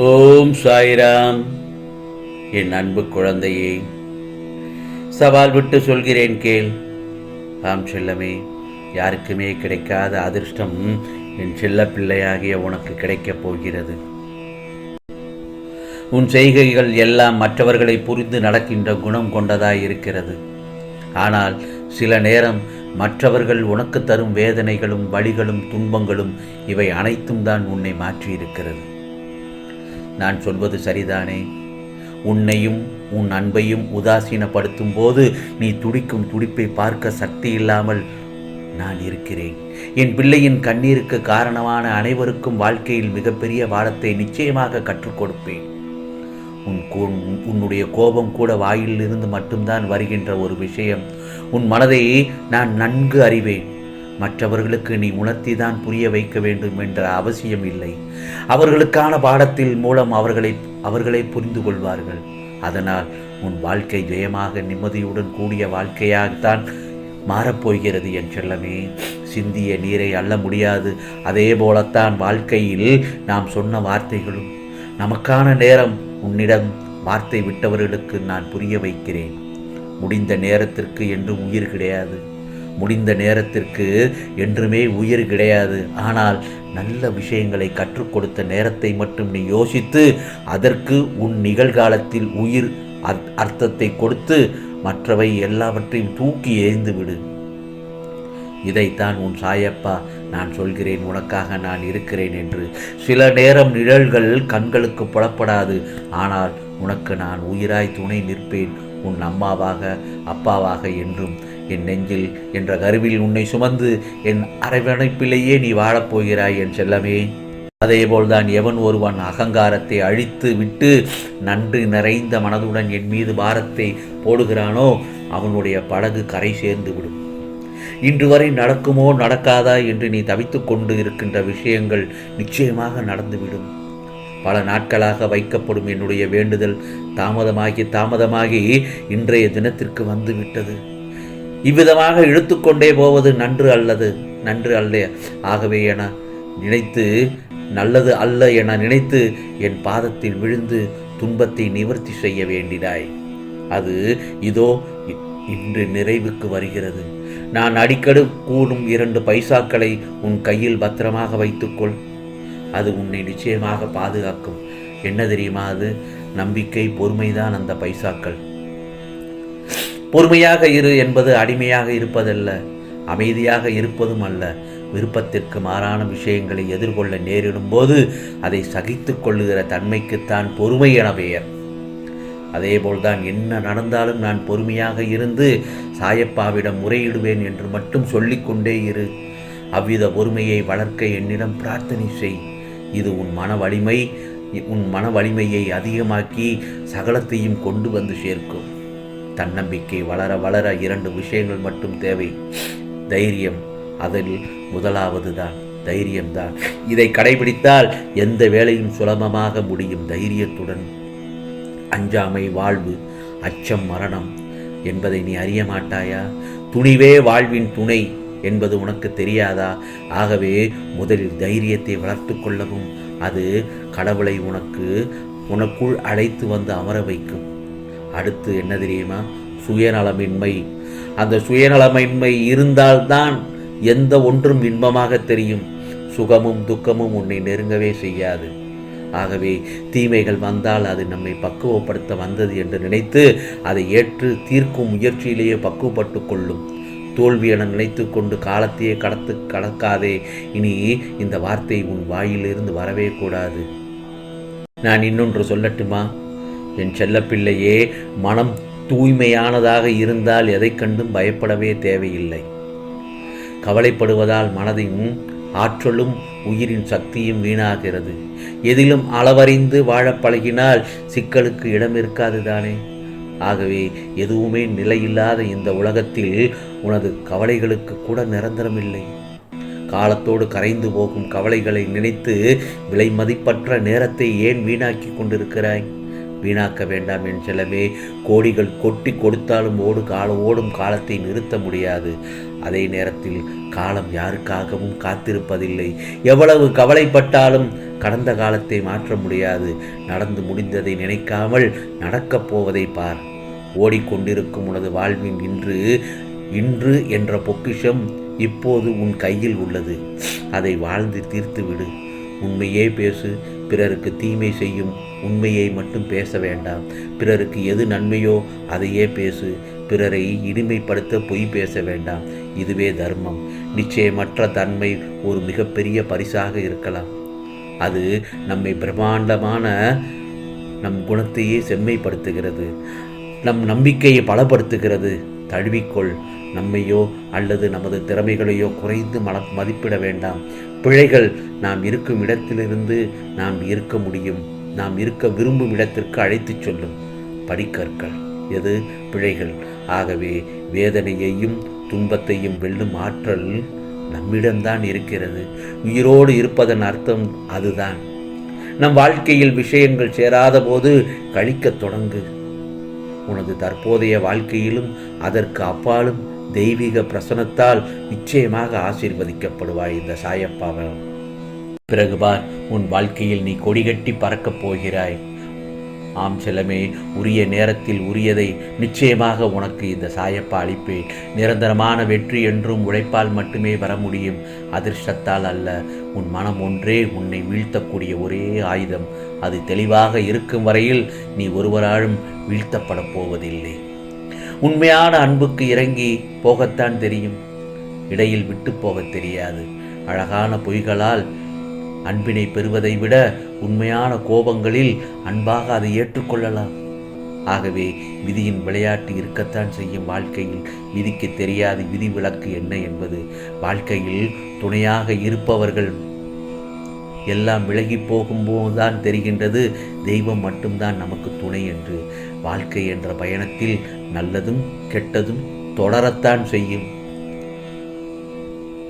ஓம் சாய்ராம். என் அன்பு குழந்தையே சவால் விட்டு சொல்கிறேன் கேள். ஆம் செல்லமே யாருக்குமே கிடைக்காத அதிர்ஷ்டம் என் செல்ல பிள்ளையாகிய உனக்கு கிடைக்கப் போகிறது. உன் செய்கைகள் எல்லாம் மற்றவர்களை புரிந்து நடக்கின்ற குணம் கொண்டதாய் இருக்கிறது. ஆனால் சில நேரம் மற்றவர்கள் உனக்கு தரும் வேதனைகளும் வழிகளும் துன்பங்களும் இவை அனைத்தும் தான் உன்னை மாற்றியிருக்கிறது. நான் சொல்வது சரிதானே? உன்னையும் உன் அன்பையும் உதாசீனப்படுத்தும் போது நீ துடிக்கும் துடிப்பை பார்க்க சக்தி இல்லாமல் நான் இருக்கிறேன். என் பிள்ளையின் கண்ணீருக்கு காரணமான அனைவருக்கும் வாழ்க்கையில் மிகப்பெரிய பாடத்தை நிச்சயமாக கற்றுக் கொடுப்பேன். உன் கோ- உன்னுடைய கோபம் கூட வாயிலிருந்து மட்டும்தான் வருகின்ற ஒரு விஷயம். உன் மனதை நான் நன்கு அறிவேன். மற்றவர்களுக்கு நீ உணர்த்திதான் புரிய வைக்க வேண்டும் என்ற அவசியம் இல்லை. அவர்களுக்கான பாடத்தில் மூலம் அவர்களை அவர்களை புரிந்து கொள்வார்கள். அதனால் உன் வாழ்க்கை ஜெயமாக நிம்மதியுடன் கூடிய வாழ்க்கையாகத்தான் மாறப்போகிறது என் செல்லமே. சிந்திய நீரை அள்ள முடியாது. அதே போலத்தான் வாழ்க்கையில் நாம் சொன்ன வார்த்தைகளும் நமக்கான நேரம் உன்னிடம் வார்த்தை விட்டவர்களுக்கு நான் புரிய வைக்கிறேன். முடிந்த நேரத்திற்கு என்றும் உயிர் கிடையாது. முடிந்த நேரத்திற்கு என்றுமே உயிர் கிடையாது. ஆனால் நல்ல விஷயங்களை கற்றுக் கொடுத்த நேரத்தை மட்டும் நீ யோசித்து அதற்கு உன் நிகழ்காலத்தில் உயிர் அர்த்- அர்த்தத்தை கொடுத்து மற்றவை எல்லாவற்றையும் தூக்கி எறிந்து விடு. இதைத்தான் உன் சாயப்பா நான் சொல்கிறேன் உனக்காக நான் இருக்கிறேன் என்று. சில நேரம் நிழல்கள் கண்களுக்கு புலப்படாது. ஆனால் உனக்கு நான் உயிராய் துணை நிற்பேன். உன் அம்மாவாக அப்பாவாக என்றும் என் நெஞ்சில் என்ற கருவில் உன்னை சுமந்து என் அரவணைப்பிலேயே நீ வாழப்போகிறாய் என் செல்லமே. அதேபோல்தான் எவன் ஒருவன் அகங்காரத்தை அழித்து விட்டு நன்று நிறைந்த மனதுடன் என் மீது பாரத்தை போடுகிறானோ அவனுடைய படகு கரை சேர்ந்து விடும். இன்று வரை நடக்குமோ நடக்காதா என்று நீ தவித்து கொண்டு இருக்கின்ற விஷயங்கள் நிச்சயமாக நடந்துவிடும். பல நாட்களாக வைக்கப்படும் என்னுடைய வேண்டுதல் தாமதமாகி தாமதமாகி இன்றைய தினத்திற்கு வந்து விட்டது இவ்விதமாக இழுத்துக்கொண்டே போவது நன்று அல்லது நன்று அல்ல. ஆகவே என நினைத்து நல்லது அல்ல என நினைத்து என் பாதத்தில் விழுந்து துன்பத்தை நிவர்த்தி செய்ய வேண்டினாய். அது இதோ இன்று நிறைவுக்கு வருகிறது. நான் அடிக்கடி கூடும் இரண்டு பைசாக்களை உன் கையில் பத்திரமாக வைத்துக்கொள். அது உன்னை நிச்சயமாக பாதுகாக்கும். என்ன தெரியுமா அது? நம்பிக்கை பொறுமைதான் அந்த பைசாக்கள். பொறுமையாக இரு என்பது அடிமையாக இருப்பதல்ல அமைதியாக இருப்பதும் அல்ல. விருப்பத்திற்கு மாறான விஷயங்களை எதிர்கொள்ள நேரிடும் போது அதை சகித்து கொள்ளுகிற தன்மைக்குத்தான் பொறுமை என பெயர். அதேபோல்தான் என்ன நடந்தாலும் நான் பொறுமையாக இருந்து சாயப்பாவிடம் முறையிடுவேன் என்று மட்டும் சொல்லிக்கொண்டே இரு. அவ்வித பொறுமையை வளர்க்க என்னிடம் பிரார்த்தனை செய். இது உன் மன வலிமை உன் மன வலிமையை அதிகமாக்கி சகலத்தையும் கொண்டு வந்து சேர்க்கும். தன்னம்பிக்கை வளர வளர இரண்டு விஷயங்கள் மட்டும் தேவை. தைரியம். அதில் முதலாவது தான் தைரியம்தான். இதை கடைபிடித்தால் எந்த வேலையும் சுலபமாக முடியும். தைரியத்துடன். அஞ்சாமை வாழ்வு. அச்சம் மரணம் என்பதை நீ அறிய மாட்டாயா? துணிவே வாழ்வின் துணை என்பது உனக்கு தெரியாதா? ஆகவே முதலில் தைரியத்தை வளர்த்து கொள்ளவும். அது கடவுளை உனக்கு உனக்குள் அழைத்து வந்து அமர வைக்கும். அடுத்து என்ன தெரியுமா? சுயநலமின்மை. அந்த சுயநலமின்மை இருந்தால்தான் எந்த ஒன்றும் இன்பமாக தெரியும். சுகமும் துக்கமும் உன்னை நெருங்கவே செய்யாது. ஆகவே தீமைகள் வந்தால் அது நம்மை பக்குவப்படுத்த வந்தது என்று நினைத்து அதை ஏற்று தீர்க்கும் முயற்சியிலேயே பக்குவப்பட்டு கொள்ளும். தோல்வி என நினைத்து கொண்டு காலத்தையே கடத்து கடக்காதே. இனி இந்த வார்த்தை உன் வாயிலிருந்து வரவே கூடாது. நான் இன்னொன்று சொல்லட்டுமா? என் செல்லப்பிள்ளையே மனம் தூய்மையானதாக இருந்தால் எதை கண்டும் பயப்படவே தேவையில்லை. கவலைப்படுவதால் மனதின் ஆற்றலும் உயிரின் சக்தியும் வீணாகிறது. எதிலும் அளவறிந்து வாழ பழகினால் சிக்கலுக்கு இடம் இருக்காது தானே? ஆகவே எதுவுமே நிலையில்லாத இந்த உலகத்தில் உனது கவலைகளுக்கு கூட நிரந்தரமில்லை. காலத்தோடு கரைந்து போகும் கவலைகளை நினைத்து விலை மதிப்பற்ற நேரத்தை ஏன் வீணாக்கி கொண்டிருக்கிறாய்? வீணாக்க வேண்டாம் என் செல்லமே. கோடிகள் கொட்டி கொடுத்தாலும் ஓடு கால ஓடும் காலத்தை நிறுத்த முடியாது. அதே நேரத்தில் காலம் யாருக்காகவும் காத்திருப்பதில்லை. எவ்வளவு கவலைப்பட்டாலும் கடந்த காலத்தை மாற்ற முடியாது. நடந்து முடிந்ததை நினைக்காமல் நடக்கப் போவதை பார். ஓடிக்கொண்டிருக்கும் உனது வாழ்வின் இன்று இன்று என்ற பொக்கிஷம் இப்போது உன் கையில் உள்ளது. அதை வாழ்ந்து தீர்த்துவிடு. உண்மையே பேசு. பிறருக்கு தீமை செய்யும் உண்மையை மட்டும் பேச வேண்டாம். பிறருக்கு எது நன்மையோ அதையே பேசு. பிறரை இனிமைப்படுத்த பொய் பேச வேண்டாம். இதுவே தர்மம். நிச்சயமற்ற தன்மை ஒரு மிகப்பெரிய பரிசாக இருக்கலாம். அது நம்மை பிரம்மாண்டமான நம் குணத்தையே செம்மைப்படுத்துகிறது. நம் நம்பிக்கையை பலப்படுத்துகிறது. தழுவிக்கொள். நம்மையோ அல்லது நமது திறமைகளையோ குறைந்து மல மதிப்பிட வேண்டாம். பிழைகள் நாம் இருக்கும் இடத்திலிருந்து நாம் இருக்க முடியும். நாம் இருக்க விரும்பும் இடத்திற்கு அழைத்துச் சொல்லும் படிக்கற்கள். எது? பிழைகள். ஆகவே வேதனையையும் துன்பத்தையும் வெல்லும் ஆற்றல் நம்மிடம்தான் இருக்கிறது. உயிரோடு இருப்பதன் அர்த்தம் அதுதான். நம் வாழ்க்கையில் விஷயங்கள் சேராத போது கழிக்கத் தொடங்கு. உனது தற்போதைய வாழ்க்கையிலும் அதற்கு அப்பாலும் தெய்வீக பிரசனத்தால் நிச்சயமாக ஆசீர்வதிக்கப்படுவாய் இந்த சாயப்பாவன் பிறகு பார் உன் வாழ்க்கையில் நீ கொடிகட்டி பறக்கப் போகிறாய். ஆம் செல்லமே உரிய நேரத்தில் உரியதை நிச்சயமாக உனக்கு இந்த சாயப்பா அளிப்பேன். நிரந்தரமான வெற்றி என்றும் உழைப்பால் மட்டுமே வர முடியும். அதிர்ஷ்டத்தால் அல்ல உன் மனம் ஒன்றே உன்னை வீழ்த்தக்கூடிய ஒரே ஆயுதம். அது தெளிவாக இருக்கும் வரையில் நீ ஒருவராலும் வீழ்த்தப்படப் போவதில்லை. உண்மையான அன்புக்கு இறங்கி போகத்தான் தெரியும். இடையில் விட்டு போகத் தெரியாது. அழகான பொய்களால் அன்பினை பெறுவதை விட உண்மையான கோபங்களில் அன்பாக அதை ஏற்றுக்கொள்ளலாம். ஆகவே விதியின் விளையாட்டு இருக்கத்தான் செய்யும் வாழ்க்கையில். விதிக்கு தெரியாது விதி விலக்கு என்ன என்பது? வாழ்க்கையில் துணையாக இருப்பவர்கள் எல்லாம் விலகி போகும்போதுதான் தெரிகின்றது. தெய்வம் மட்டும்தான் நமக்கு துணை என்று. வாழ்க்கை என்ற பயணத்தில் நல்லதும் கெட்டதும் தொடரத்தான் செய்யும்.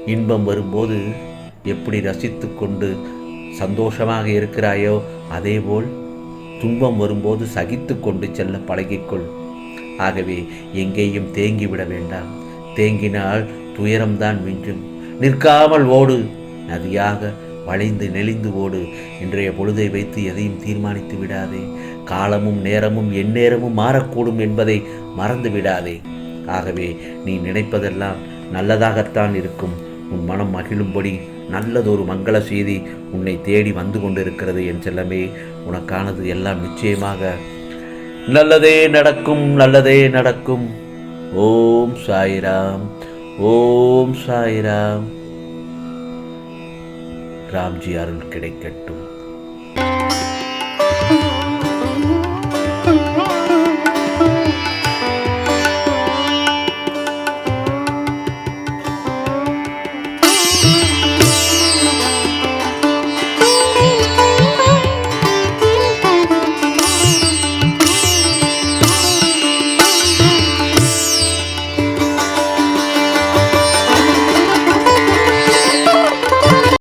இன்பம் வரும்போது எப்படி ரசித்து கொண்டு சந்தோஷமாக இருக்கிறாயோ அதேபோல் துன்பம் வரும்போது சகித்து கொண்டு செல்ல பழகிக்கொள். ஆகவே எங்கேயும் தேங்கிவிட வேண்டாம். தேங்கினால் துயரம்தான் மிஞ்சும். நிற்காமல் ஓடு. நதியாக வளைந்து நெளிந்து ஓடு. இன்றைய பொழுதை வைத்து எதையும் தீர்மானித்து விடாதே. காலமும் நேரமும் எந்நேரமும் மாறக்கூடும் என்பதை மறந்து விடாதே. ஆகவே நீ நினைப்பதெல்லாம் நல்லதாகத்தான் இருக்கும். உன் மனம் மகிழும்படி நல்லதொரு மங்கள செய்தி உன்னை தேடி வந்து கொண்டிருக்கிறது என் செல்லமே. உனக்கானது எல்லாம் நிச்சயமாக நல்லதே நடக்கும் நல்லதே நடக்கும். ஓம் சாய்ராம் ஓம் சாய்ராம். ராம்ஜி அருள் கிடைக்கட்டும்.